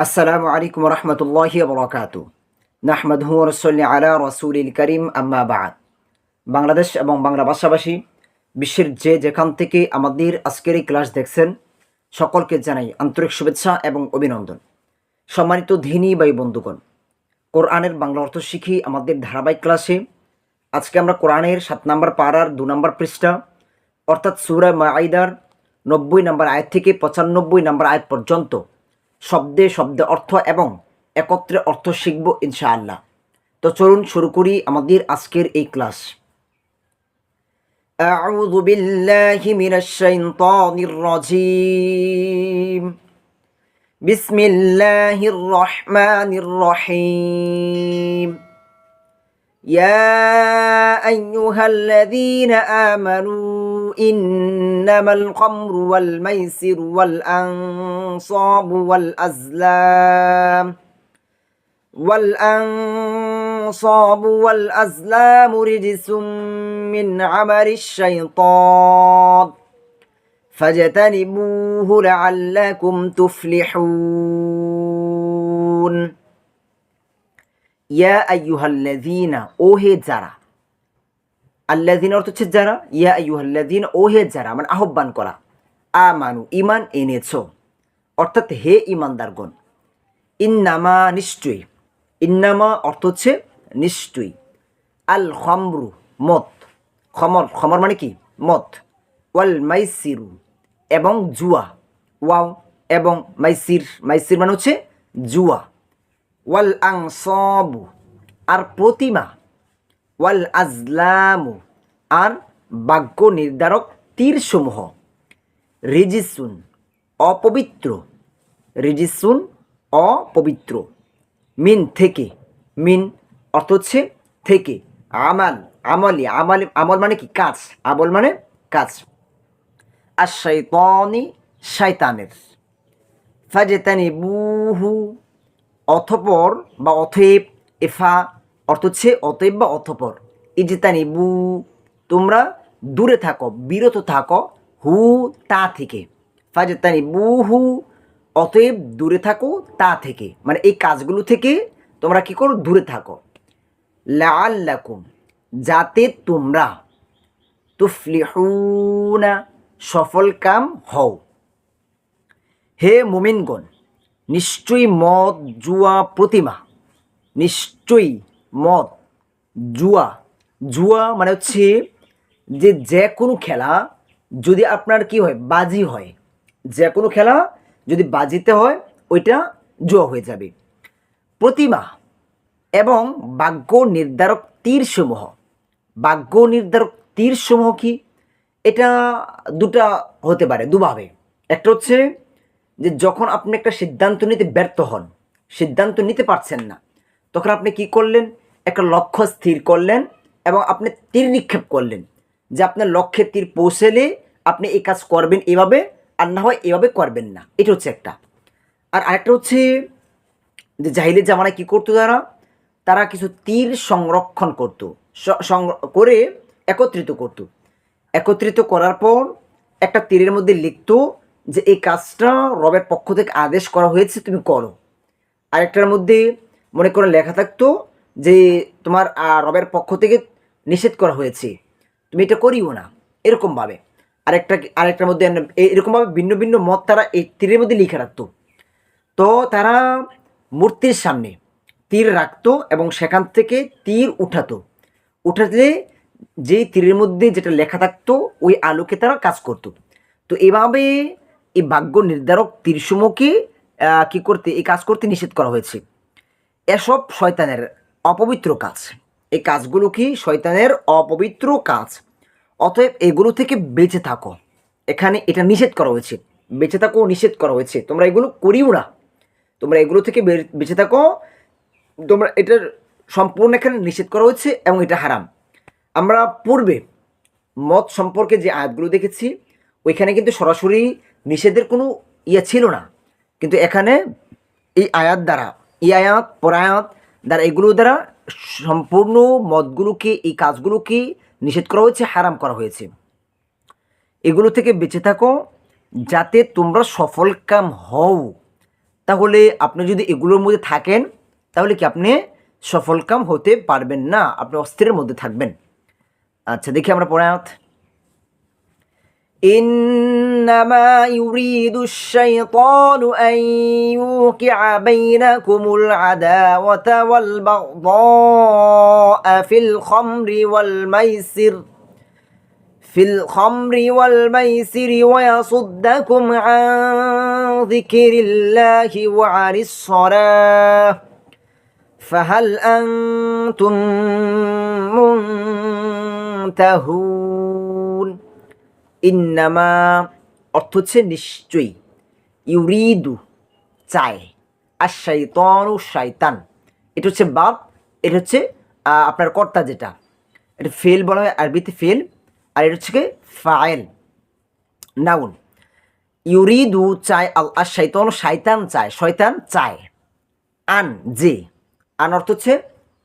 আসসালামু আলাইকুম রহমতুল্লাহি বরকাত। নাহমদহু রসল্লি আলা রসুলিল করিম, আম্মা বাদ। বাংলাদেশ এবং বাংলা ভাষাভাষী বিশ্বের যে যেখান থেকে আমাদের আজকের এই ক্লাস দেখছেন, সকলকে জানাই আন্তরিক শুভেচ্ছা এবং অভিনন্দন। সম্মানিত ধিনী বাই বন্ধুগণ, কোরআনের বাংলা অর্থ শিখি আমাদের ধারাবাহিক ক্লাসে। আজকে আমরা কোরআনের সাত নম্বর পাড়ার দু নম্বর পৃষ্ঠা, অর্থাৎ সুরা মাইদার নব্বই নম্বর আয়াত থেকে পঁচানব্বই নম্বর আয়াত পর্যন্ত শব্দে শব্দে অর্থ এবং একত্রে অর্থ শিখব ইনশাআল্লাহ তো চলুন শুরু করি আমাদের আজকের এই ক্লাস أعوذ بالله من الشيطان الرجيم بسم الله الرحمن الرحيم يا أيها الذين آمنوا إنما الخمر والميسر والأنصاب والأزلام والأنصاب والأزلام رجس من عمل الشيطان. فاجتنبوه لعلكم تفلحون. يا أيها الذين أوهي যারা আল্লাযীনা অর্থ হচ্ছে যারা, ইয়া আইয়ুহাল্লাযীনা, ও হে যারা মানে আহ্বান করা। আমানু ইমান এনেছো। অর্থাৎ হে ইমানদারগণ ইন্নামা নিশ্চয়ই। ইন্নামা অর্থ হচ্ছে নিশ্চয়ই। আল খমরু মত খমর খমর মানে কি? মত ওয়াল মাইসিরু এবং জুয়া। ওয়াও, এবং মাইসির মাইসির মানে হচ্ছে জুয়া। ওয়াল আংসবু আর প্রতিমা। ওয়াল আজলামু, আর বাক্য নির্ধারক তীরসমূহ। রিজিসুন, অপবিত্র। রিজিসুন, অপবিত্র। মিন থেকে, মিন অর্থ হচ্ছে থেকে। আমাল, আমলি, আমল আমল মানে কি? কাজ। আমল মানে কাজ। আর শৈতনি শয়তানের ফাজেতানি বুহু অথপর বা অথেব, এফা অর্থ হচ্ছে অতএব বা অথপর ইজিতানি বু, তোমরা দূরে থাকো, বিরত থাকো, হু, তা থেকে। ফাজেতানি বু, হু, অতএব দূরে থাকো, তা থেকে। মানে এই কাজগুলো থেকে তোমরা কি করো? দূরে থাকো। লাল্লাকুম যাতে তোমরা তুফলিহুনা, সফল কাম হও। হে মুমিনগণ, নিশ্চয়ই মদ, জুয়া, প্রতিমা, নিশ্চয়ই মদ, জুয়া। জুয়া মানে হচ্ছে যে যে কোনো খেলা যদি আপনার কি হয়, বাজি হয়। যে কোনো খেলা যদি বাজিতে হয়, ওইটা জুয়া হয়ে যাবে। প্রতিমা এবং ভাগ্য নির্ধারক তীরসমূহ। ভাগ্য নির্ধারক তীরসমূহ কি? এটা দুটা হতে পারে, দুভাবে। একটা হচ্ছে যে যখন আপনি একটা সিদ্ধান্ত নিতে ব্যর্থ হন, সিদ্ধান্ত নিতে পারছেন না, তখন আপনি কি করলেন? একটা লক্ষ্য স্থির করলেন এবং আপনি তীর নিক্ষেপ করলেন যে আপনার লক্ষ্যে তীর পৌঁছেলে আপনি এই কাজ করবেন এভাবে আর না হয় এভাবে করবেন না। এটা হচ্ছে একটা। আর আরেকটা হচ্ছে যে জাহিলের জামানায় কী করতো তারা? তারা কিছু তীর সংরক্ষণ করত করে একত্রিত করত। একত্রিত করার পর একটা তীরের মধ্যে লিখতো যে এই কাজটা রবের পক্ষ থেকে আদেশ করা হয়েছে, তুমি করো। আরেকটার মধ্যে মনে করে লেখা থাকতো যে তোমার রবের পক্ষ থেকে নিষেধ করা হয়েছে। তুমি এটা করিও না। এরকমভাবে। আরেকটা, আরেকটার মধ্যে এরকমভাবে ভিন্ন ভিন্ন মত তারা এই তীরের মধ্যে লিখে রাখতো। তো তারা মূর্তির সামনে তীর রাখতো এবং সেখান থেকে তীর উঠাতো। উঠাতে যেই তীরের মধ্যে যেটা লেখা থাকতো, ওই আলোকে তারা কাজ করতো। তো এভাবে এই ভাগ্য নির্ধারক তীরসমূহকে কি করতে, এই কাজ করতে নিষেধ করা হয়েছে। এসব শয়তানের অপবিত্র কাজ। এই কাজগুলো কি শয়তানের অপবিত্র কাজ? অতএব এগুলো থেকে বেঁচে থাকো। এখানে এটা নিষেধ করা হয়েছে। বেঁচে থাকো, নিষেধ করা হয়েছে। তোমরা এগুলো করিও না। তোমরা এগুলো থেকে বেঁচে থাকো। তোমরা এটার সম্পূর্ণ এখানে নিষেধ করা হয়েছে এবং এটা হারাম। আমরা পূর্বে মত সম্পর্কে যে আয়াতগুলো দেখেছি, ওইখানে কিন্তু সরাসরি নিষেধের কোনো ইয়ে ছিল না। কিন্তু এখানে এই আয়াত দ্বারা, এই আয়াত পরায়াত দ্বারা এগুলো দ্বারা সম্পূর্ণ মদগুলোকে, এই কাজগুলোকে নিষেধ করা হয়েছে, হারাম করা হয়েছে। এগুলো থেকে বেঁচে থাকো, যাতে তোমরা সফল কাম হও। তাহলে আপনি যদি এগুলোর মধ্যে থাকেন, তাহলে কি আপনি সফলকাম হতে পারবেন না, আপনি অস্থিরের মধ্যে থাকবেন। আচ্ছা দেখি আমরা পরে إنما يريد الشيطان أن يوقع بينكم العداوة والبغضاء في الخمر والميسر في الخمر والميسر ويصدكم عن ذكر الله وعن الصلاة. فهل أنتم منتهون؟ ইন্নামা অর্থ হচ্ছে নিশ্চয়ই। ইউরিদু, চায়। আর শাইতন, শাইতান। এটা হচ্ছে বাপ, এটা হচ্ছে আপনার কর্তা যেটা। এটা ফেল বলা হয় আরবিতে ফেল, আর এটা হচ্ছে ফায়েল নাউন। ইউরিদু, চায়, আল, আর শাইতন, শাইতান চায়। শয়তান চায়। আন, যে। আন অর্থ হচ্ছে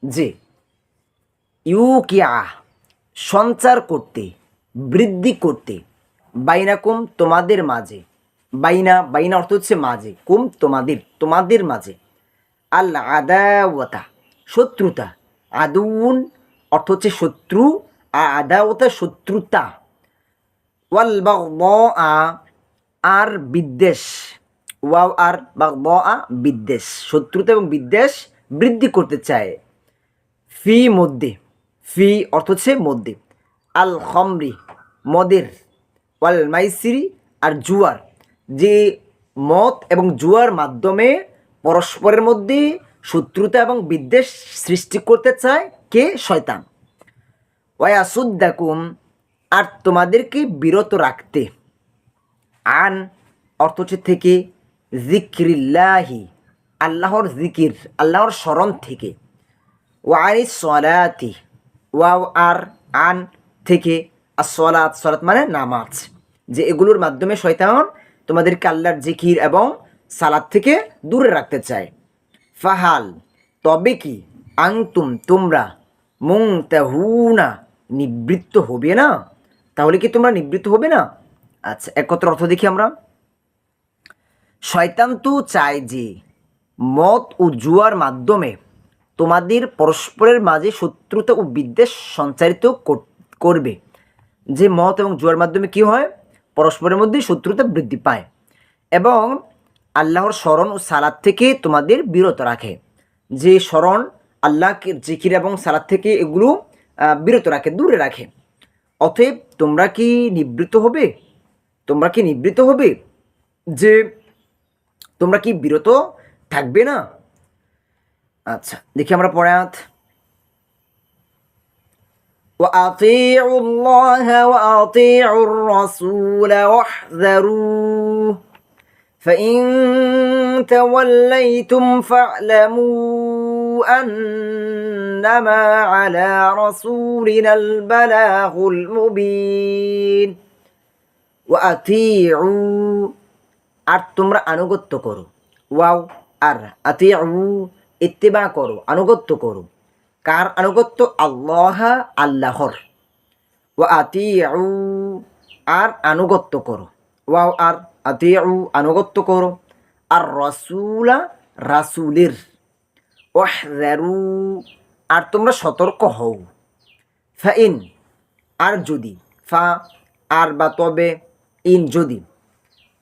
যে। ইউকিয়া, সঞ্চার করতে, বৃদ্ধি করতে। বাইনাকুম তোমাদের মাঝে। বাইনা বাইনা অর্থ হচ্ছে মাঝে। কুম তোমাদের তোমাদের মাঝে। আল আদাওয়াতা, শত্রুতা। আদুন অর্থ হচ্ছে শত্রু, আর আদাওয়াতা শত্রুতা। ওয়াল বাগদা আর বিদ্বেষ। ওয়াও, আর ব আ বিদ্বেষ। শত্রুতা এবং বিদ্বেষ বৃদ্ধি করতে চায়। ফি মধ্যে, ফি অর্থ হচ্ছে মধ্যে। আল খমরি, মদের। ওয়াল মাইসিরি আর জুয়ার। যে মত এবং জুয়ার মাধ্যমে পরস্পরের মধ্যে শত্রুতা এবং বিদ্বেষ সৃষ্টি করতে চায় কে? শয়তান। ওয়াসুদ্দাকুম আর তোমাদেরকে বিরত রাখতে। আন অর্থ থেকে জিক্রিল্লাহি আল্লাহর জিকির আল্লাহর স্মরণ থেকে। ওয়ানি সলাতি, ওয়াও আর আন থেকে আর সলাত মানে নামাজ, যে এগুলোর মাধ্যমে শয়তান তোমাদেরকে আল্লাহর জিকির এবং সালাদ থেকে দূরে রাখতে চায়। ফাহাল, তবে কি আংতুম তোমরা মুং তাহুনা নিবৃত্ত হবে না? তাহলে কি তোমরা নিবৃত্ত হবে না? আচ্ছা একত্র অর্থ দেখি আমরা। শয়তান তো চায় যে মদ ও জুয়ার মাধ্যমে তোমাদের পরস্পরের মাঝে শত্রুতা ও বিদ্বেষ সঞ্চারিত করবে। যে মদ এবং জুয়ার মাধ্যমে কি হয়? পরস্পরের মধ্যে শত্রুতা বৃদ্ধি পায় এবং আল্লাহর স্মরণ ও সালাদ থেকে তোমাদের বিরত রাখে। যে স্মরণ আল্লাহকে জিকির এবং সালাদ থেকে এগুলো বিরত রাখে, দূরে রাখে। অতএব তোমরা কি নিবৃত্ত হবে? তোমরা কি নিবৃত্ত হবে? যে তোমরা কি বিরত থাকবে না? আচ্ছা দেখি আমরা পরে وأطيعوا الله وأطيعوا الرسول واحذروه فإن توليتم فاعلموا أنما على رسولنا البلاغ المبين وأطيعوا আর তোমরা আনুগত্য করো ওয়াও আর আতিউ ইত্তেবা করো আনুগত্য করো কার আনুগত্য? আল্লাহ আল্লাহর। ও আতিউ, আর আনুগত্য করো। ওয়াও, আর আতিউ, আনুগত্য করো। আর রসুলা রাসুলের। ওয়াহজারু আর তোমরা সতর্ক হও। ফাইন, আর যদি, ফা, আর বা তবে, ইন যদি।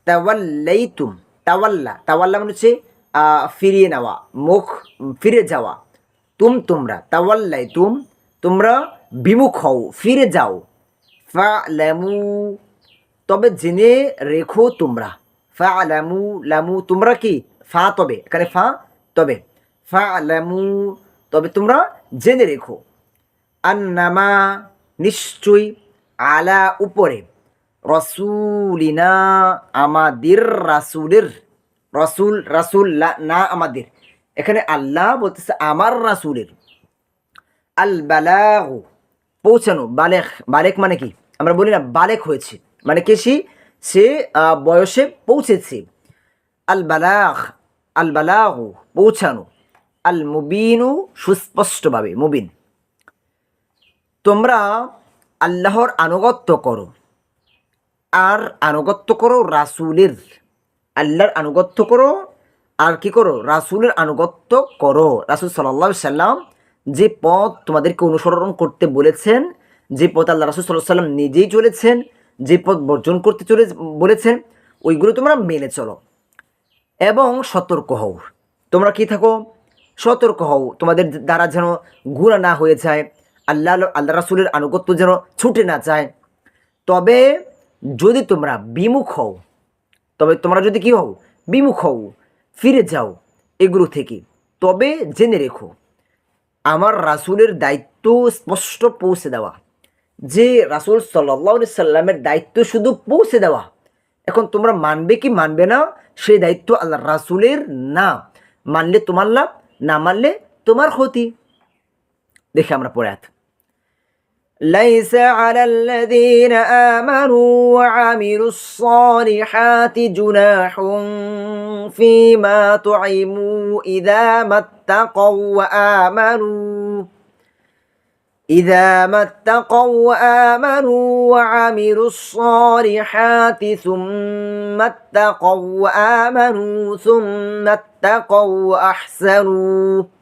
তাওয়াল্লাই তুম তাওয়াল্লা তাওয়াল্লা মানে হচ্ছে ফিরিয়ে নেওয়া, মুখ, ফিরে যাওয়া। তুম তোমরা, তাওয়াল্লাই তুম, তোমরা বিমুখ হও, ফিরে যাও। ফা ল্যামু তবে জেনে রেখো তোমরা। ফা ল্যামু ল্যামু তোমরা কি? ফা তবে, এখানে ফা তবে। ফা ল্যামু তবে তোমরা জেনে রেখো। আন্নামা, নিশ্চয়ই আলা উপরে। রসুলিনা আমাদের রাসুলের। রসুল, রাসুল না আমাদের। এখানে আল্লাহ বলতেছে আমার রাসুলের। আল বালাগু, পৌঁছানো বালেক বালেক মানে কি? আমরা বলি না বালেক হয়েছে। মানে কে সে? বয়সে পৌঁছেছে। আল বালাগ, আল বালাগু, পৌঁছানো। আল মুবিনু, সুস্পষ্টভাবে, মুবিন। তোমরা আল্লাহর আনুগত্য করো। আর আনুগত্য করো রাসুলের। আল্লাহর আনুগত্য করো আর কি করো? রাসুলের আনুগত্য করো। রাসুল সাল্লাহ সাল্লাম যে পথ তোমাদেরকে অনুসরণ করতে বলেছেন, যে পথ আল্লাহ রাসুল সাল্লাহ সাল্লাম নিজেই চলেছেন, যে পথ বর্জন করতে চলে বলেছেন, ওইগুলো তোমরা মেনে চলো। এবং সতর্ক হও। তোমরা কি থাকো? সতর্ক হও। তোমাদের দ্বারা যেন ঘুরা না হয়ে যায়, আল্লাহ আল্লাহ রাসুলের আনুগত্য যেন ছুটে না যায়। তবে যদি তোমরা বিমুখ হও, তবে তোমরা যদি কি হও? বিমুখ হও। ফিরে যাও এগুলো থেকে। তবে জেনে রেখো, আমার রাসুলের দায়িত্ব স্পষ্ট পৌঁছে দেওয়া। যে রাসুল সাল্লা সাল্লামের দায়িত্ব শুধু পৌঁছে দেওয়া। এখন তোমরা মানবে কি মানবে না, সেই দায়িত্ব আল্লাহ রাসুলের না। মানলে তোমার লাভ, না মানলে তোমার ক্ষতি। দেখে আমরা পড়ে ليس على الذين آمنوا وعملوا الصالحات جناح فيما طعموا إذا ما اتقوا وآمنوا إذا ما اتقوا وآمنوا وعملوا الصالحات ثم اتقوا وآمنوا ثم اتقوا وأحسنوا.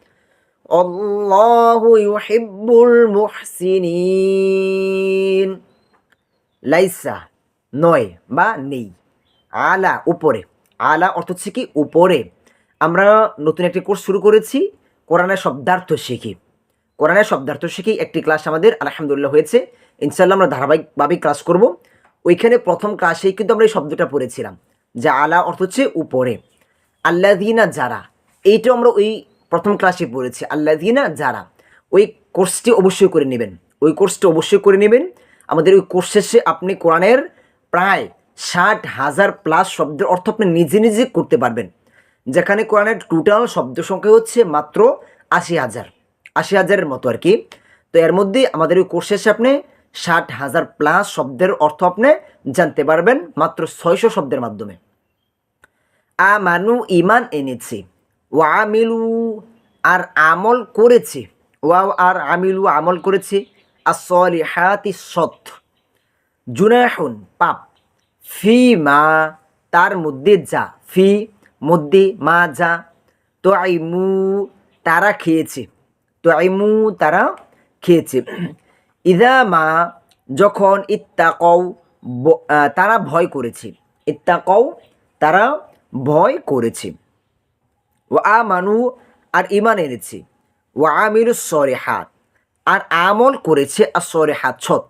লাইসা, নয় বা নেই। আলা, উপরে। আলা অর্থ হচ্ছে কি? উপরে। আমরা নতুন একটি কোর্স শুরু করেছি কোরআনের শব্দার্থ শিখি। কোরআনের শব্দার্থ শিখি একটি ক্লাস আমাদের, আলহামদুলিল্লাহ, হয়েছে। ইনশাল্লাহ আমরা ধারাবাহিকভাবেই ক্লাস করব। ওইখানে প্রথম ক্লাসেই কিন্তু আমরা এই শব্দটা পড়েছিলাম, যে আলা অর্থ হচ্ছে উপরে। আল্লাদিনা যারা। এইটা আমরা ওই প্রথম ক্লাসে পড়েছি। আল্লাদিনা যারা, ওই কোর্সটি অবশ্যই করে নেবেন। ওই কোর্সটি অবশ্যই করে নেবেন। আমাদের ওই কোর্স শেষে আপনি কোরআনের প্রায় ষাট হাজার প্লাস শব্দের অর্থ আপনি নিজে নিজে করতে পারবেন। যেখানে কোরআনের টোটাল শব্দ সংখ্যা হচ্ছে মাত্র আশি হাজার। আশি হাজারের মতো আর কি। তো এর মধ্যে আমাদের ওই কোর্স শেষে আপনি ষাট হাজার প্লাস শব্দের অর্থ আপনি জানতে পারবেন মাত্র ছয়শো শব্দের মাধ্যমে। আ মানু ইমান এনেছে। ওয়া আমিলু আর আমল করেছে। ওয়া আর আমিলু আমল করেছে। আসলিহাতি সৎ। জুনাহুন, পাপ। ফি মা, তার মধ্যে যা। ফি মধ্যে মা যা। তো আইমু তারা খেয়েছে। তো আইমু তারা খেয়েছে। ইদা মা, যখন ইত্তাকও তারা ভয় করেছে। ইত্তাকও তারা ভয় করেছে। ও আ মানু আর ইমান এনেছে। ও আমির সরে হাত আর আমল করেছে আর সরে হাত ছত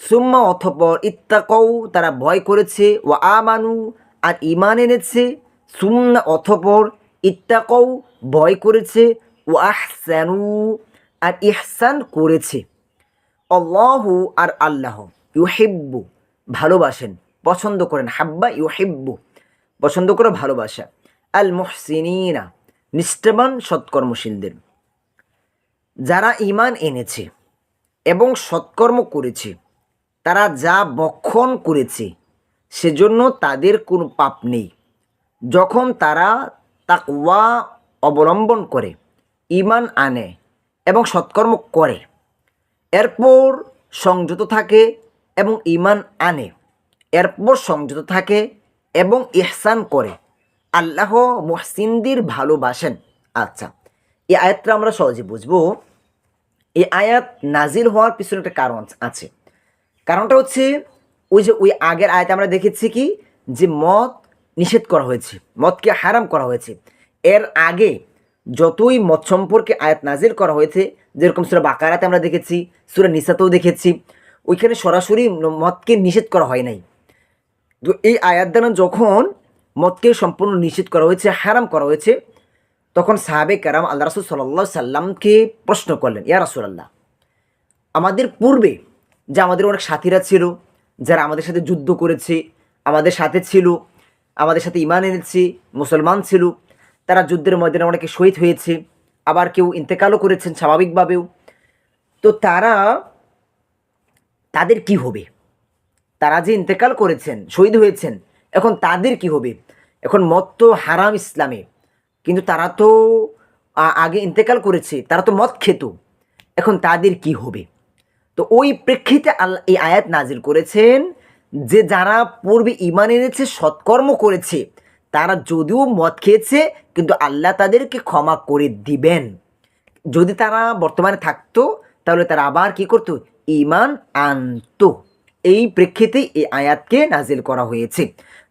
সুম্মা অথপর ইত্তাকৌ তারা ভয় করেছে। ও আমানু, আর ইমান এনেছে। সুম্না অথপর ইত্তাকৌ ভয় করেছে। ও আহসানু, আর ইহসান করেছে। অল্লাহু আর আল্লাহ ইউহিব্বু, ভালোবাসেন। পছন্দ করেন। হাব্বা ইউহিব্বু, পছন্দ করে ভালোবাসা। আল মুহসিনিনা নিষ্ঠাবান সৎকর্মশীলদের। যারা ইমান এনেছে এবং সৎকর্ম করেছে, তারা যা বক্ষণ করেছে, সেজন্য তাদের কোনো পাপ নেই। যখন তারা তাকওয়া অবলম্বন করে ইমান আনে এবং সৎকর্ম করে, এরপর সংযত থাকে এবং ইমান আনে, এরপর সংযত থাকে এবং ইহসান করে আল্লাহ মুহসিনদের ভালোবাসেন। আচ্ছা এই আয়াতটা আমরা সহজে বুঝব। এই আয়াত নাজিল হওয়ার পিছনে একটা কারণ আছে। কারণটা হচ্ছে, ওই যে ওই আগের আয়াতে আমরা দেখেছি কি? যে মদ নিষেধ করা হয়েছে, মদকে হারাম করা হয়েছে। এর আগে যতই মদ সম্পর্কে আয়াত নাজিল করা হয়েছে, যেরকম সুরা বাকারাতে আমরা দেখেছি, সুরা নিসাতেও দেখেছি, ওইখানে সরাসরি মদকে নিষেধ করা হয় নাই। তো এই আয়াত দ্বারা যখন মদকে সম্পূর্ণ নিষেধ করা হয়েছে, হারাম করা হয়েছে। তখন সাহাবে কারাম আল্লাহ রাসুল সাল্লাহ সাল্লামকে প্রশ্ন করলেন, ইয়া রাসুলাল্লাহ, আমাদের পূর্বে যে আমাদের অনেক সাথীরা ছিল, যারা আমাদের সাথে যুদ্ধ করেছে, আমাদের সাথে ছিল, আমাদের সাথে ইমান এনেছে, মুসলমান ছিল, তারা যুদ্ধের ময়দানে অনেকে শহীদ হয়েছে, আবার কেউ ইন্তেকালও করেছেন স্বাভাবিকভাবেও, তো তারা, তাদের কি হবে? তারা যে ইন্তেকাল করেছেন, শহীদ হয়েছেন, এখন তাদের কি হবে? এখন মদ তো হারাম ইসলামে। কিন্তু তারা তো আগে ইন্তেকাল করেছে, তারা তো মদ খেত। এখন তাদের কি হবে? তো ওই প্রেক্ষিতে আল্লাহ এই আয়াত নাজিল করেছেন যে যারা পূর্বে ইমান এনেছে, সৎকর্ম করেছে, তারা যদিও মদ খেয়েছে, কিন্তু আল্লাহ তাদেরকে ক্ষমা করে দিবেন। যদি তারা বর্তমানে থাকতো, তাহলে তারা আবার কি করতো? ইমান আনতো। এই প্রেক্ষিতে এই আয়াতকে নাজিল করা হয়েছে।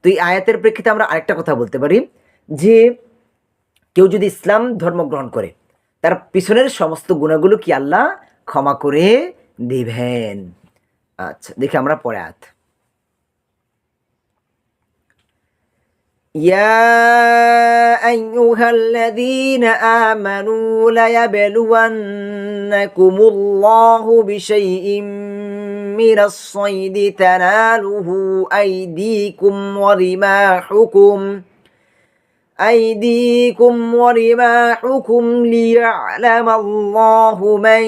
তো এই আয়াতের প্রেক্ষিতে আমরা আরেকটা কথা বলতে পারি যে কেউ যদি ইসলাম ধর্ম গ্রহণ করে তার পিছনের সমস্ত গুণাগুলো কি আল্লাহ ক্ষমা করে দিবেন আচ্ছা দেখি আমরা পরে আয়াত يا أيها الذين آمنوا ليبلونكم الله بشيء من الصيد تناله أيديكم ورماحكم أيديكم ورماحكم ليعلم الله من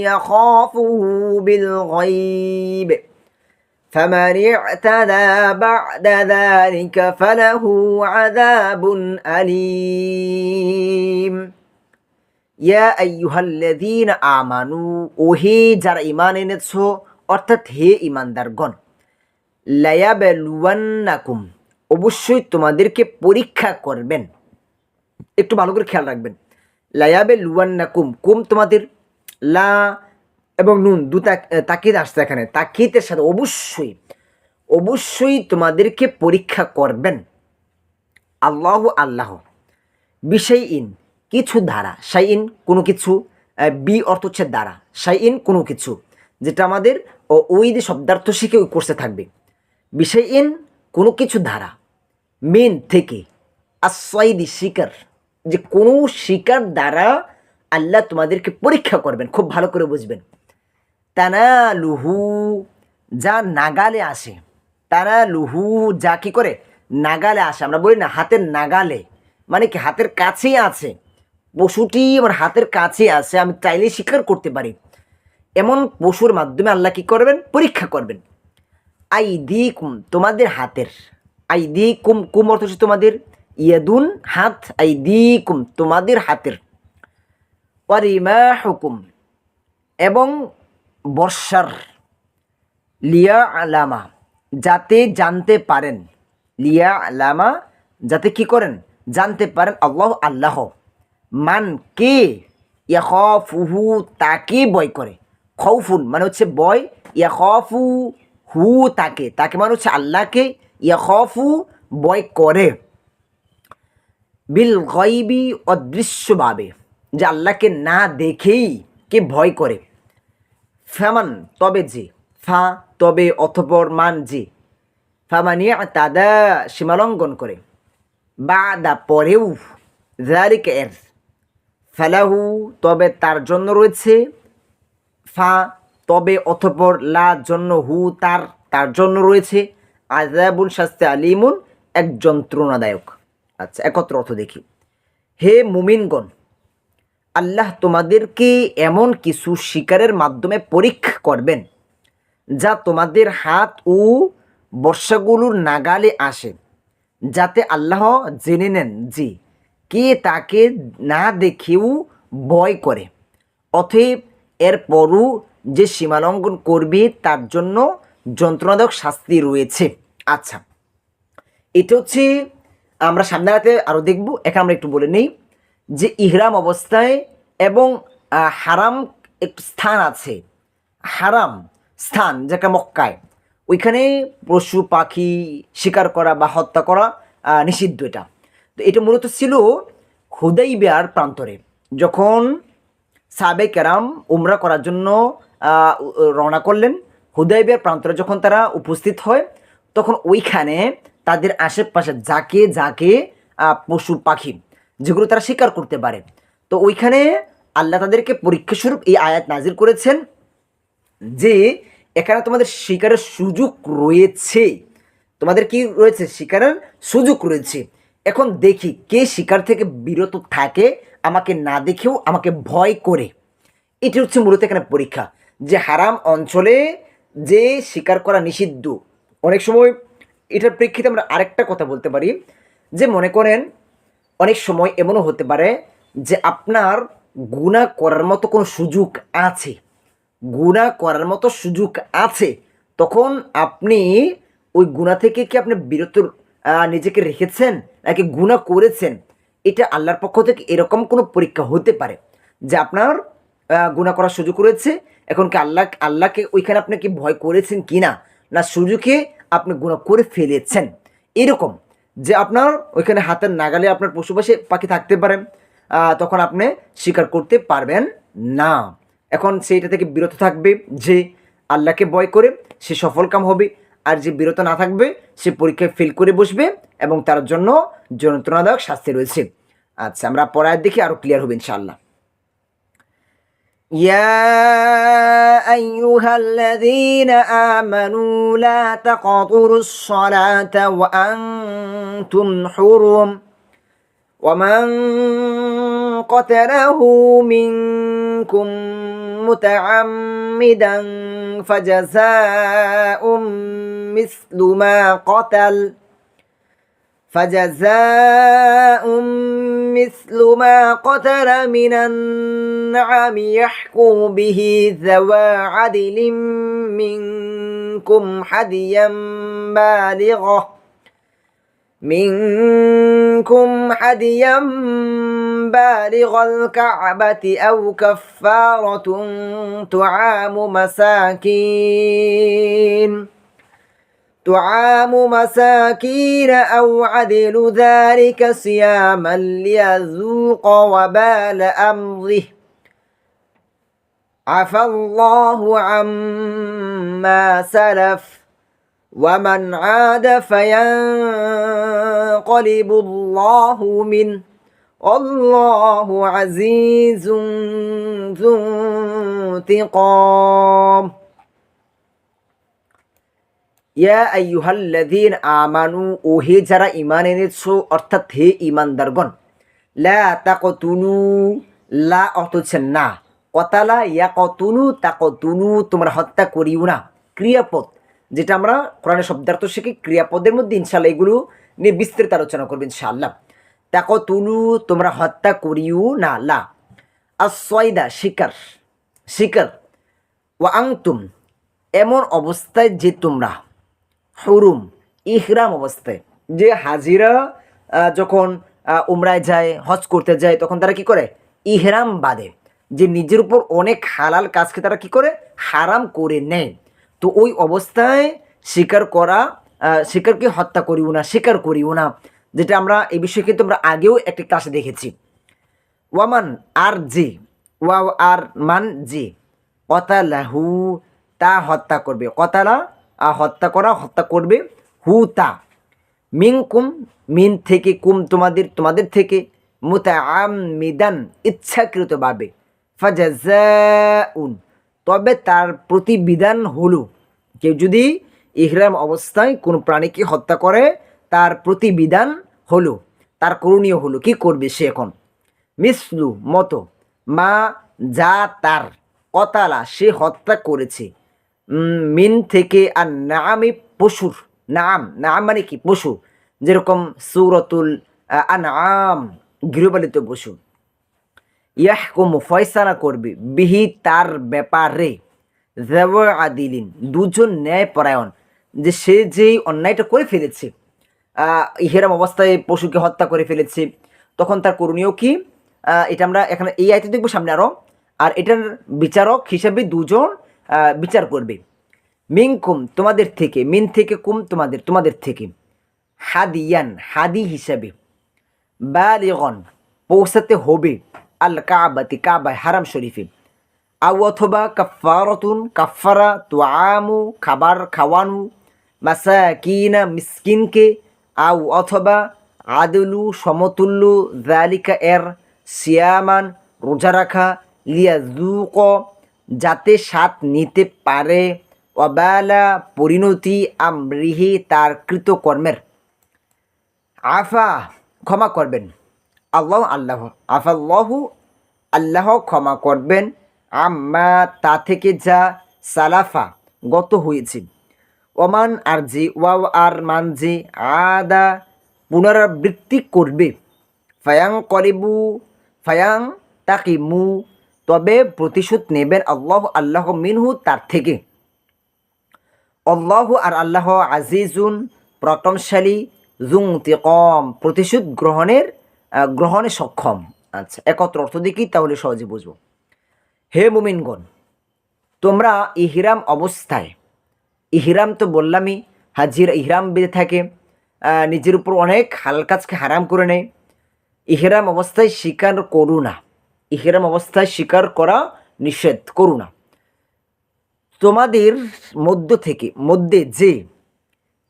يخافه بالغيب. فمن اعتدى بعد ذلك فله عذاب أليم. ইয়া আমানু, ওহে যারা ঈমান এনেছো, অর্থাৎ হে ঈমানদারগণ লায়াবলুয়ান্নাকুম অবশ্যই তোমাদেরকে পরীক্ষা করবেন। একটু ভালো করে খেয়াল রাখবেন। লায়াবে লুয়ান্নাকুম কুম তোমাদের, লা এবং নুন, দু তাক- তাকিদ আসছে এখানে। তাকিদের সাথে অবশ্যই অবশ্যই তোমাদেরকে পরীক্ষা করবেন। আল্লাহ আল্লাহ বিষয় ইন কিছু দ্বারা সাই ইন কোনো কিছু বি অর্থ হচ্ছে দ্বারা সাই ইন কোনো কিছু, যেটা আমাদের ওই যে শব্দার্থ শিখে ওই কোর্সে থাকবে। বিষয় ইন কোনো কিছু দ্বারা মেন থেকে আসাইদি শিকার, যে কোনো শিকার দ্বারা আল্লাহ তোমাদেরকে পরীক্ষা করবেন, খুব ভালো করে বুঝবেন। তানা লুহু যা নাগালে আসে তারা লুহু যা কি করে? নাগালে আসে, আমরা বলি না, হাতের নাগালে মানে কি হাতের কাছেই আছে। পশুটি আমার হাতের কাছে আছে, আমি চাইলে স্বীকার করতে পারি। এমন পশুর মাধ্যমে আল্লাহ কি করবেন? পরীক্ষা করবেন। আই দি কুম তোমাদের হাতের। আই দি কুম কুম অর্থ হচ্ছে তোমাদের। ইয়াদুন, হাত। আই দি কুম তোমাদের হাতের। ওয়ারিমা হুকুম এবং বর্ষার। লিয়া আলামা যাতে জানতে পারেন। লিয়া আলামা যাতে কি করেন? জানতে পারেন আল্লাহ আল্লাহ। মান কে? ইয়াখফুহু তাকে বয় করে। খৌফুন মানে হচ্ছে বয়। ইয়াখফু হু তাকে। তাকে মানে হচ্ছে আল্লাহকে। ইয়াখফু বয় করে। বিল গইবি অদৃশ্যভাবে। যে আল্লাহকে না দেখেই কে ভয় করে। ফেমান তবে যে। ফা তবে অথপর মান যে। ফামানিয়া তাদা সীমালঙ্ঘন করে। বা দা পরেও। জারিক এর। ফেলাহু, তবে তার জন্য রয়েছে। ফা, তবে অথপর লা, জন্য হু, তার তার জন্য রয়েছে। আজাবুল শাস্তে, আলিমুন, এক যন্ত্রণাদায়ক। আচ্ছা একত্র অর্থ দেখি। হে মুমিনগণ, আল্লাহ তোমাদেরকে এমন কিছু শিকারের মাধ্যমে পরীক্ষা করবেন, যা তোমাদের হাত ও বর্ষাগুলোর নাগালে আসে, যাতে আল্লাহ জেনে নেন যে কে তাকে না দেখেও ভয় করে। অতএব এরপরও যে সীমালঙ্ঘন করবে, তার জন্য যন্ত্রণাদায়ক শাস্তি রয়েছে। আচ্ছা এটা হচ্ছে আমরা সামনে রাতে আরও দেখব এখানে আমরা একটু বলে নেই যে ইহরাম অবস্থায় এবং হারাম একটু স্থান আছে। হারাম স্থান, যেটা মক্কায়। ওইখানে পশু পাখি শিকার করা বা হত্যা করা নিষিদ্ধ এটা। তো এটা মূলত ছিল হুদাইবিয়ার প্রান্তরে। যখন সাবে কেরাম উমরা করার জন্য রওনা করলেন হুদাই হুদাইবিয়ার প্রান্তরে যখন তারা উপস্থিত হয়, তখন ওইখানে তাদের আশেপাশে যাকে যাকে পশু পাখি, যেগুলো তারা শিকার করতে পারে। তো ওইখানে আল্লাহ তাদেরকে পরীক্ষাস্বরূপ এই আয়াত নাজির করেছেন যে, এখানে তোমাদের শিকারের সুযোগ রয়েছে। তোমাদের কি রয়েছে? শিকারের সুযোগ রয়েছে। এখন দেখি কে শিকার থেকে বিরত থাকে, আমাকে না দেখেও আমাকে ভয় করে। এটি হচ্ছে মূলত এখানে পরীক্ষা, যে হারাম অঞ্চলে যে শিকার করা নিষিদ্ধ। অনেক সময় এটার প্রেক্ষিতে আমরা আরেকটা কথা বলতে পারি, যে মনে করেন, অনেক সময় এমনও হতে পারে যে আপনার গুণা করার মতো কোনো সুযোগ আছে। গুণা করার মতো সুযোগ আছে, তখন আপনি ওই গুণা থেকে কি আপনি বিরত নিজেকে রেখেছেন নাকি গুণা করেছেন, এটা আল্লাহর পক্ষ থেকে এরকম কোনো পরীক্ষা হতে পারে যে আপনার গুণা করার সুযোগ রয়েছে? এখন কি আল্লাহ, আল্লাহকে ওইখানে আপনি কি ভয় করেছেন কি না না সুযোগে আপনি গুণা করে ফেলেছেন? এরকম যে আপনার ওইখানে হাতের নাগালে আপনার পশুপাশে পাখি থাকতে পারেন তখন আপনি স্বীকার করতে পারবেন না। এখন সেইটা থেকে বিরত থাকবে যে আল্লাহকে ভয় করে সে সফল কাম হবে। আর যে বিরত না থাকবে সে পরীক্ষায় ফেল করে বসবে এবং তার জন্য যন্ত্রণাদায়ক শাস্তি রয়েছে আচ্ছা আমরা পড়ায় দেখি আরো ক্লিয়ার হবে ইনশাআল্লাহ يا أيها الذين آمنوا لا تقطروا الصلاة وأنتم حرم ومن قتله منكم متعمدا فجزاء مثل ما قتل فجزاء مثل ما قتل من النعم يحكم به ذوى عدل منكم حديا بالغة منكم حديا بالغ الكعبة أو كفارة طعام مساكين. طعام مساكين أو عدل ذلك صياما ليذوق وبال أمره. عفى الله عما سلف. ومن عاد فينقلب الله منه والله عزيز ذو انتقام ইয়া আইয়ুহাল্লাযীন আমানু ও হে যারা ঈমান এনেছো অর্থাৎ হে ঈমানদারগণ লা তাকতুলু লা অর্থ হচ্ছে না কতালা ইয়া কতুলু তাকতুলু তোমরা হত্যা করিও না ক্রিয়াপদ যেটা আমরা কোরআনের শব্দার্থ শিখি ক্রিয়াপদের মধ্যে ইনশাল্লাহ এগুলো নিয়ে বিস্তৃত আলোচনা করব ইনশাআল্লাহ। তাকতুলু তোমরা হত্যা করিও না। লা। আসয়দা শিকার। শিকার। ও আংতুম এমন অবস্থায় যে তোমরা হরুম, ইহরাম অবস্থায়, যে হাজিরা যখন উমরায় যায়, হজ করতে যায়, তখন তারা কি করে? ইহরাম বাদে যে নিজের উপর অনেক হালাল কাজকে তারা কি করে? হারাম করে নেয়। তো ওই অবস্থায় স্বীকার করা আহ, শিকারকে হত্যা করিও না স্বীকার করিও না যেটা আমরা এই বিষয়ে কিন্তু আমরা আগেও একটি ক্লাসে দেখেছি। ওয়ামান আর যে ওয়া আর মান যে কতালাহু তা হত্যা করবে। কতালা হত্যা করা হত্যা করবে হু তা। মিন কুম মিন থেকে কুম তোমাদের তোমাদের থেকে মুতা আম মিদান ইচ্ছাকৃতভাবে। ফাজাউন তবে তার প্রতিবিধান হলো কেউ যদি ইহরাম অবস্থায় কোনো প্রাণীকে হত্যা করে, তার প্রতিবিধান হলো, তার করণীয় হলো। কি করবে সে এখন? মিসলু মতো, মা যা তার কতালা সে হত্যা করেছে। মিন থেকে আর নামে পশুর নাম নাম মানে কি? পশু। যেরকম সুরতুল আনাম গৃহপালিত পশু। ইয়াহকুমু, ফয়সালা করবে। বিহি তার ব্যাপারে দেব আদিলিন দুজন ন্যায় পরায়ণ যে সে যেই অন্যায়টা করে ফেলেছে ইহেরাম অবস্থায় পশুকে হত্যা করে ফেলেছে, তখন তার করণীয় কি? এটা আমরা এখানে, এই আয়তে দেখব সামনে আরও আর এটার বিচারক হিসাবে দুজন বিচার করবে। মিন কুম তোমাদের থেকে, মিন থেকে কুম, তোমাদের তোমাদের থেকে। হাদিয়ান, হাদি হিসাবে। বালিগন, পৌঁছাতে হবে। আল কাবাতি কাবায় হারাম শরীফে। আউ অথবা কাফারতুন কাফারা তোয়ামু খাবার খাওয়ানু, মাসাকিনা, মিসকিনকে। আউ অথবা আদলু সমতুল্য জালিকা এর সিয়ামান রোজা রাখা লিয়া জুক যাতে স্বাদ নিতে পারে, অবালা পরিণতি আমরিহি তার কৃতকর্মের। আফা, ক্ষমা করবেন। আল্লাহ আল্লাহ। আফাল্লাহু আল্লাহ ক্ষমা করবেন। আম্মা, তা থেকে যা সালাফা, গত হয়েছে। ওমান আর জি ওয়াও আর মান জি আদা পুনরাবৃত্তি করবে। ফায়াং করিবু, ফায়াং তাকিমু, তবে প্রতিশোধ নেবেন আল্লাহ আল্লাহ মিনহু তার থেকে। আল্লাহ আর আল্লাহ আজিজুন প্রটমশালী জুং কম প্রতিশোধ গ্রহণের গ্রহণে সক্ষম। আচ্ছা একত্র অর্থ দেখি তাহলে সহজে বুঝব। হে মুমিনগণ, তোমরা ইহিরাম অবস্থায়, ইহিরাম তো বললামই, হাজির ইহরাম বেঁধে থাকে নিজের উপর অনেক হাল কাজকে হারাম করে নেয়। ইহরাম অবস্থায় স্বীকার করু না। ইহরাম অবস্থায় স্বীকার করা নিষেধ করু না। তোমাদের মধ্য থেকে, মধ্যে যে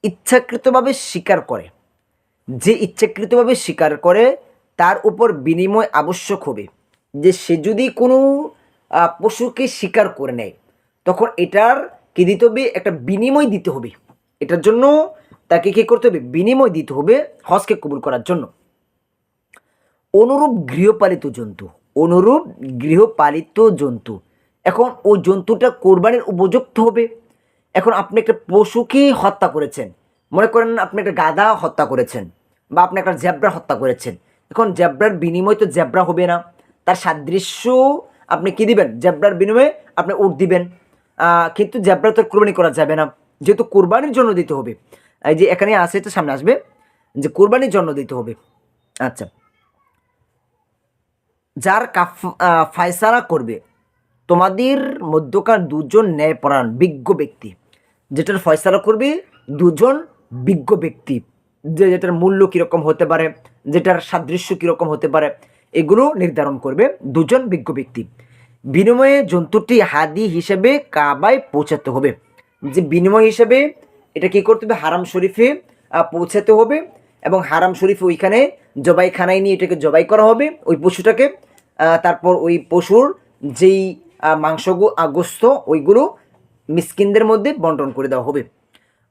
ইচ্ছাকৃতভাবে স্বীকার করে, যে ইচ্ছাকৃতভাবে স্বীকার করে তার উপর বিনিময় আবশ্যক হবে। যে সে যদি কোনো পশুকে শিকার করে নেয়, তখন এটার কি দিতে হবে? একটা বিনিময় দিতে হবে। এটার জন্য তাকে কী করতে হবে? বিনিময় দিতে হবে হজকে কবুল করার জন্য। অনুরূপ গৃহপালিত জন্তু, অনুরূপ গৃহপালিত জন্তু। এখন ওই জন্তুটা কোরবানির উপযুক্ত হবে। এখন আপনি একটা পশুকে হত্যা করেছেন। মনে করেন আপনি একটা গাধা হত্যা করেছেন বা আপনি একটা জেব্রা হত্যা করেছেন। এখন জেব্রার বিনিময় তো জেব্রা হবে না। তার সাদৃশ্য আপনি কি দিবেন? জেব্রার বিনিময়ে আপনি উট দিবেন। কিন্তু জেব্রা তো কোরবানি করা যাবে না। যেহেতু কোরবানির জন্য দিতে হবে। এই যে এখানে আসে এটা সামনে আসবে। যে কোরবানির জন্য দিতে হবে। আচ্ছা। যার কাফ আহ, ফায়সালা করবে তোমাদের মধ্যকার দুজন ন্যায়পরায়ণ বিজ্ঞ ব্যক্তি। যেটার ফয়সালা করবে দুজন বিজ্ঞ ব্যক্তি। যে যেটার মূল্য কীরকম হতে পারে যেটার সাদৃশ্য কীরকম হতে পারে এগুলো নির্ধারণ করবে দুজন বিজ্ঞ ব্যক্তি। বিনিময়ে জন্তুটি হাদি হিসেবে কাবায় পৌঁছাতে হবে। যে বিনিময় হিসেবে এটা কি করতে হবে? হারাম শরীফে পৌঁছাতে হবে এবং হারাম শরীফ ওইখানে জবাইখানায় নিয়ে এটাকে জবাই করা হবে ওই পশুটাকে। তারপর ওই পশুর যেই আহ, মাংস গো- আহ, গোস্ত ওইগুলো মিসকিনদের মধ্যে বন্টন করে দেওয়া হবে।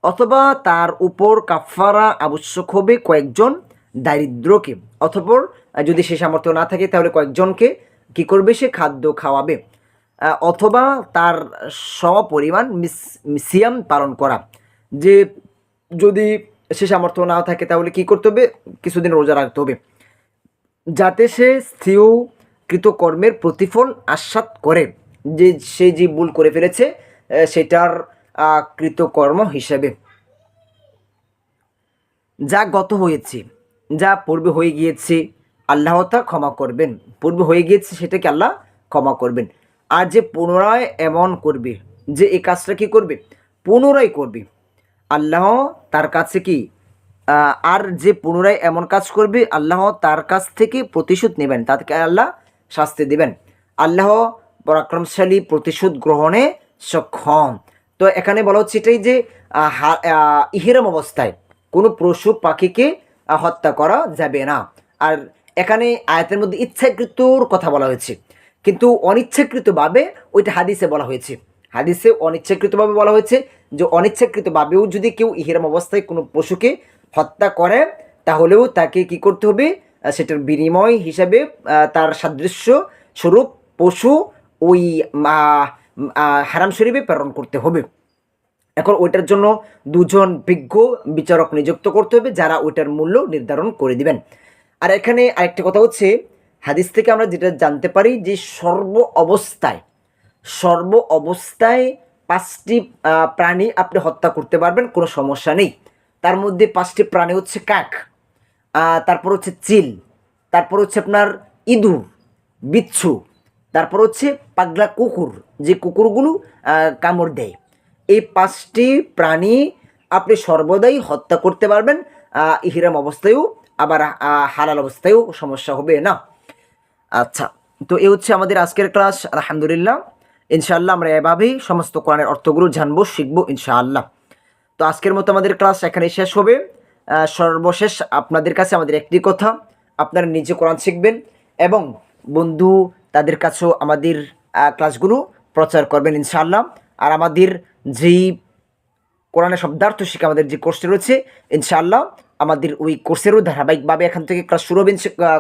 অথবা তার উপর কাফারা আবশ্যক হবে কয়েকজন দারিদ্রকে, অথপর যদি সে সামর্থ্য না থাকে, তাহলে কয়েকজনকে কি করবে? সে খাদ্য খাওয়াবে। অথবা তার সপরিমাণ সিয়াম পালন করা। যে যদি সে সামর্থ্য না থাকে, তাহলে কি করতে হবে? কিছুদিন রোজা রাখতে হবে। যাতে সে স্থির কৃতকর্মের প্রতিফল আস্বাদ করে। যে সে যে ভুল করে ফেলেছে সেটার কৃতকর্ম হিসেবে। যা গত হয়েছে। যা পূর্বে হয়ে গিয়েছে, আল্লাহ তা ক্ষমা করবেন। পূর্বে হয়ে গিয়েছে সেটাকে আল্লাহ ক্ষমা করবেন। আর যে পুনরায় এমন করবে, যে এই কাজটা কী করবে? পুনরায় করবে। আল্লাহ তার কাছে কি আর যে পুনরায় এমন কাজ করবে, আল্লাহ তার কাছ থেকে প্রতিশোধ নেবেন। তাদেরকে আল্লাহ শাস্তি দেবেন। আল্লাহ পরাক্রমশালী প্রতিশোধ গ্রহণে সক্ষম। তো এখানে বলা হচ্ছে এটাই যে হা- অবস্থায় কোনো পশু পাখিকে হত্যা করা যাবে না। আর এখানে আয়াতের মধ্যে ইচ্ছাকৃতর কথা বলা হয়েছে। কিন্তু অনিচ্ছাকৃতভাবে ওইটা হাদিসে বলা হয়েছে। হাদিসে অনিচ্ছাকৃতভাবে বলা হয়েছে যে অনিচ্ছাকৃতভাবেও যদি কেউ ইহরাম অবস্থায় কোনো পশুকে হত্যা করে, তাহলেও তাকে কি করতে হবে? সেটার বিনিময় হিসাবে তার সাদৃশ্য স্বরূপ পশু ওই হারাম শরীফে প্রেরণ করতে হবে। এখন ওইটার জন্য দুজন বিজ্ঞ বিচারক নিযুক্ত করতে হবে যারা ওইটার মূল্য নির্ধারণ করে দিবেন। আর এখানে আরেকটা কথা হচ্ছে, হাদিস থেকে আমরা যেটা জানতে পারি যে সর্ব অবস্থায় সর্ব অবস্থায় পাঁচটি প্রাণী আপনি হত্যা করতে পারবেন, কোনো সমস্যা নেই। তার মধ্যে পাঁচটি প্রাণী হচ্ছে কাক তারপর হচ্ছে চিল, তারপর হচ্ছে আপনার ইঁদুর, বিচ্ছু, তারপর হচ্ছে পাগলা কুকুর, যে কুকুরগুলো কামড় দেয়। এই পাঁচটি প্রাণী আপনি সর্বদাই হত্যা করতে পারবেন ইহরাম অবস্থায়ও, আবার হালাল অবস্থায়ও সমস্যা হবে না। আচ্ছা তো এ হচ্ছে আমাদের আজকের ক্লাস, আলহামদুলিল্লাহ। ইনশাআল্লাহ আমরা এভাবেই সমস্ত কোরআনের অর্থগুলো জানব, শিখব, ইনশাআল্লাহ। তো আজকের মতো আমাদের ক্লাস এখানে শেষ হবে। সর্বশেষ আপনাদের কাছে আমাদের একটি কথা, আপনারা নিজে কোরআন শিখবেন এবং বন্ধু তাদের কাছেও আমাদের ক্লাসগুলো প্রচার করবেন, ইনশাআল্লাহ। আর আমাদের যেই কোরআনের শব্দার্থ শিখে আমাদের যে কোর্সটি রয়েছে, ইনশাআল্লাহ আমাদের ওই কোর্সেরও ধারাবাহিকভাবে এখান থেকে ক্লাস শুরু হবে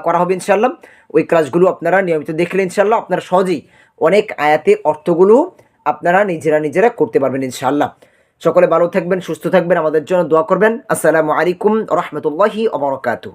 করা হবে ইনশাআল্লাহ। ওই ক্লাসগুলো আপনারা নিয়মিত দেখলে ইনশাআল্লাহ। আপনারা সহজেই অনেক আয়াতের অর্থগুলো আপনারা নিজেরা নিজেরা করতে পারবেন ইনশাআল্লাহ। সকলে ভালো থাকবেন, সুস্থ থাকবেন, আমাদের জন্য দোয়া করবেন। আসসালামু আলাইকুম রহমতুল্লাহি অবরকাতু